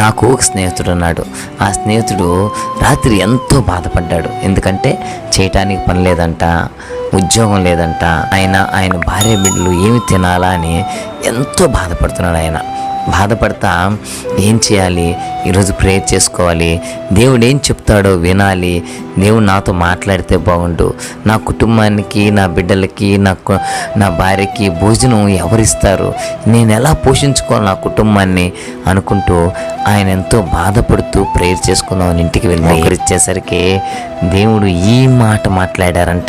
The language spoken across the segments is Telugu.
నాకు ఒక స్నేహితుడు ఉన్నాడు. ఆ స్నేహితుడు రాత్రి ఎంతో బాధపడ్డాడు. ఎందుకంటే చేయటానికి పని లేదంట ఉద్యోగం లేదంట ఆయన ఆయన భార్య బిడ్డలు ఏమి తినాలా అని ఎంతో బాధపడుతున్నాడు ఆయన. బాధపడతా ఏం చేయాలి? ఈరోజు ప్రేయర్ చేసుకోవాలి. దేవుడు ఏం చెప్తాడో వినాలి. దేవుడు నాతో మాట్లాడితే బాగుండు. నా కుటుంబానికి నా బిడ్డలకి నా కు- నా భార్యకి భోజనం ఎవరిస్తారు? నేను ఎలా పోషించుకోవాలి నా కుటుంబాన్ని? అనుకుంటూ ఆయన ఎంతో బాధపడుతూ ప్రేయర్ చేసుకుందామని ఇంటికి వెళ్ళి ఒకరిచ్చేసరికి దేవుడు ఈ మాట మాట్లాడారంట.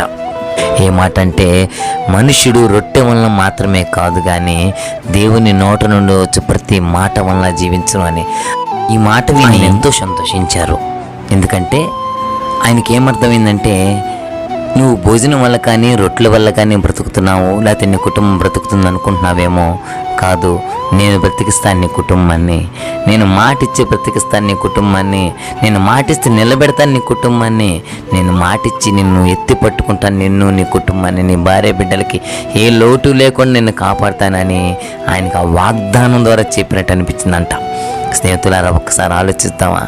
ఏ మాట అంటే మనుష్యుడు రొట్టె వలన మాత్రమే కాదు కానీ దేవుని నోట నుండి వచ్చే ప్రతి మాట వలన జీవించను అని. ఈ మాట విని ఎంతో సంతోషించారు. ఎందుకంటే ఆయనకి ఏమర్థమైందంటే నువ్వు భోజనం వల్ల కానీ రొట్టెల వల్ల కానీ బ్రతుకుతున్నావు లేకపోతే నీ కుటుంబం బ్రతుకుతుంది అనుకుంటున్నావేమో కాదు నేను బ్రతికిస్తాను నీ కుటుంబాన్ని. నేను మాటిచ్చి బ్రతికిస్తాను నీ కుటుంబాన్ని నేను మాటిస్తే నిలబెడతాను నీ కుటుంబాన్ని నేను మాటిచ్చి నిన్ను ఎత్తి పట్టుకుంటాను నిన్ను నీ కుటుంబాన్ని నీ భార్య బిడ్డలకి ఏ లోటు లేకుండా నిన్ను కాపాడుతానని ఆయనకు ఆ వాగ్దానం ద్వారా చెప్పినట్టు అనిపించిందంట. స్నేహితులారా ఒక్కసారి ఆలోచిస్తావా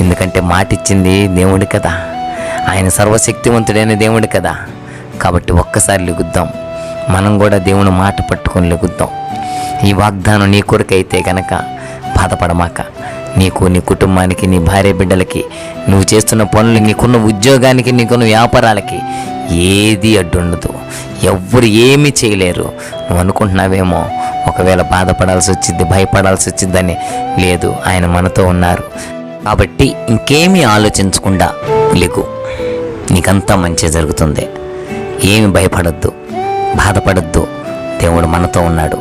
ఎందుకంటే మాటిచ్చింది దేవుడు కదా. ఆయన సర్వశక్తివంతుడైన దేవుడు కదా. కాబట్టి ఒక్కసారి లెగుద్దాం. మనం కూడా దేవుని మాట పట్టుకొని లెగుద్దాం. ఈ వాగ్దానం నీ కొరకైతే కనుక బాధపడమాక. నీకు నీ కుటుంబానికి నీ భార్య బిడ్డలకి నువ్వు చేస్తున్న పనులు నీకున్న ఉద్యోగానికి నీకున్న వ్యాపారాలకి ఏది అడ్డుండదు. ఎవ్వరు ఏమీ చేయలేరు. నువ్వు అనుకుంటున్నావేమో ఒకవేళ బాధపడాల్సి వచ్చింది భయపడాల్సి వచ్చిందని లేదు ఆయన మనతో ఉన్నారు. కాబట్టి ఇంకేమీ ఆలోచించకుండా లేకు నీకంతా మంచి జరుగుతుంది. ఏమి భయపడద్దు బాధపడద్దు. దేవుడు మనతో ఉన్నాడు.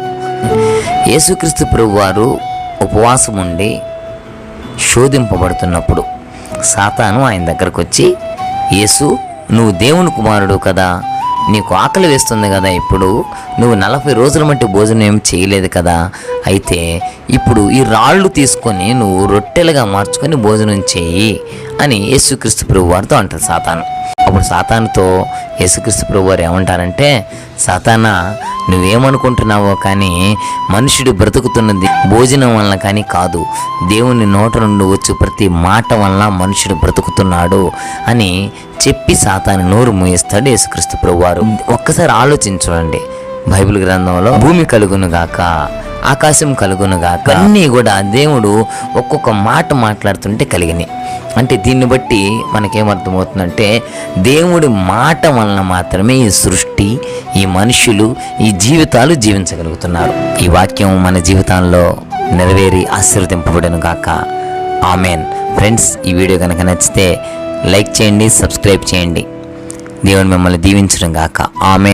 యేసుక్రీస్తు ప్రభు వారు ఉపవాసం ఉండి శోధింపబడుతున్నప్పుడు సాతాను ఆయన దగ్గరకు వచ్చి యేసు నువ్వు దేవుని కుమారుడు కదా నీకు ఆకలి వేస్తుంది కదా ఇప్పుడు నువ్వు నలభై రోజుల మట్టి భోజనం ఏం చేయలేదు కదా అయితే ఇప్పుడు ఈ రాళ్ళు తీసుకొని నువ్వు రొట్టెలుగా మార్చుకొని భోజనం చేయి అని యేసుక్రీస్తు ప్రభు వారితో అంటారు సాతాను. అప్పుడు సాతానుతో యేసుక్రీస్తు ప్రభు వారు ఏమంటారంటే సాతానా నువ్వేమనుకుంటున్నావో కానీ మనుషుడు బ్రతుకుతున్నది భోజనం వలన కానీ కాదు. దేవుని నోట నుండి వచ్చి ప్రతి మాట వలన మనుషుడు బ్రతుకుతున్నాడు అని చెప్పి సాతాను నోరు మూయిస్తాడు యేసుక్రీస్తు ప్రభు వారు ఒక్కసారి ఆలోచించండి. బైబిల్ గ్రంథంలో భూమి కలుగును గాక ఆకాశం కలుగును గాక అన్నీ కూడా దేవుడు ఒక్కొక్క మాట మాట్లాడుతుంటే కలిగినాయి. అంటే దీన్ని బట్టి మనకేమర్థమవుతుందంటే దేవుడి మాట వలన మాత్రమే ఈ సృష్టి ఈ మనుషులు ఈ జీవితాలు జీవించగలుగుతున్నారు. ఈ వాక్యం మన జీవితాల్లో నెరవేరి ఆశీర్వదింపబడను గాక. ఆమెన్. ఫ్రెండ్స్ ఈ వీడియో కనుక నచ్చితే లైక్ చేయండి సబ్స్క్రైబ్ చేయండి. దేవుని మిమ్మల్ని దీవించడం గాక. ఆమె